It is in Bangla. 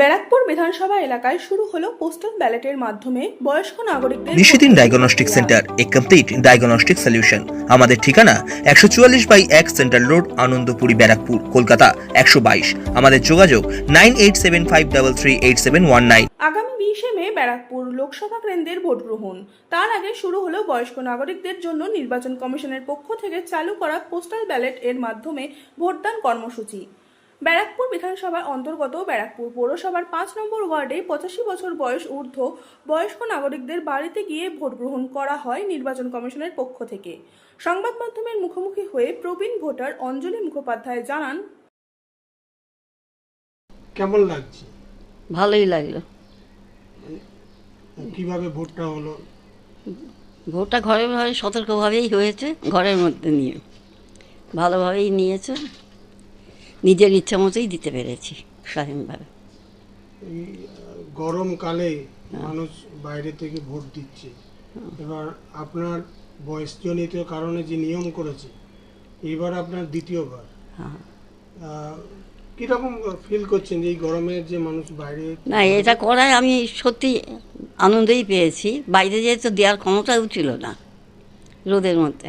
ব্যারাকপুর বিধানসভা এলাকায় শুরু হলো পোস্টাল ব্যালটের মাধ্যমে বয়স্ক নাগরিকদের Nishidin diagnostic centre a complete diagnostic solution আমাদের ঠিকানা একশো চুয়াল্লিশ বাই এক সেন্ট্রাল রোড আনন্দপুরি ব্যারাকপুর কলকাতা একশো বাইশ। আমাদের যোগাযোগ nine eight seven five double three eight seven one nine. আগামী বিশে মে ব্যারাকপুর লোকসভা কেন্দ্রের ভোট গ্রহণ। তার আগে শুরু হলো বয়স্ক নাগরিকদের জন্য নির্বাচন কমিশনের পক্ষ থেকে চালু করা পোস্টাল ব্যালট এর মাধ্যমে ভোটদান কর্মসূচি। ব্যারাকপুর বিধানসভার অন্তর্গত ব্যারাকপুর পৌরসভার পাঁচ নম্বর ওয়ার্ডে পঁচাশি বছর বয়স ঊর্ধ্ব বয়স্ক নাগরিকদের বাড়িতে গিয়ে ভোট গ্রহণ করা হয় নির্বাচন কমিশনের পক্ষ থেকে। সংবাদ মাধ্যমের মুখোমুখি হয়ে প্রবীণ ভোটার অঞ্জলি মুখোপাধ্যায় জানান কেমন লাগছে? ভালোই লাগল। কীভাবে ভোটটা হলো? ভোটটা ঘরে ঘরে সতর্কভাবেই হয়েছে ঘরের মধ্যে নিয়ে। ভালোভাবেই নিয়েছে। নিজের ইচ্ছা মতোই দিতে পেরেছি স্বাধীনভাবে। এই গরমকালে মানুষ বাইরে থেকে ভোট দিচ্ছে। এবার আপনার বয়সজনিত কারণে যে নিয়ম করেছে এবার আপনার দ্বিতীয়বার। হ্যাঁ। কীরকম ফিল করছেন যে এই গরমে যে মানুষ বাইরে না এটা করায় আমি সত্যি আনন্দই পেয়েছি। বাইরে যেয়ে তো দেওয়ার ক্ষমতাও ছিল না রোদের মধ্যে।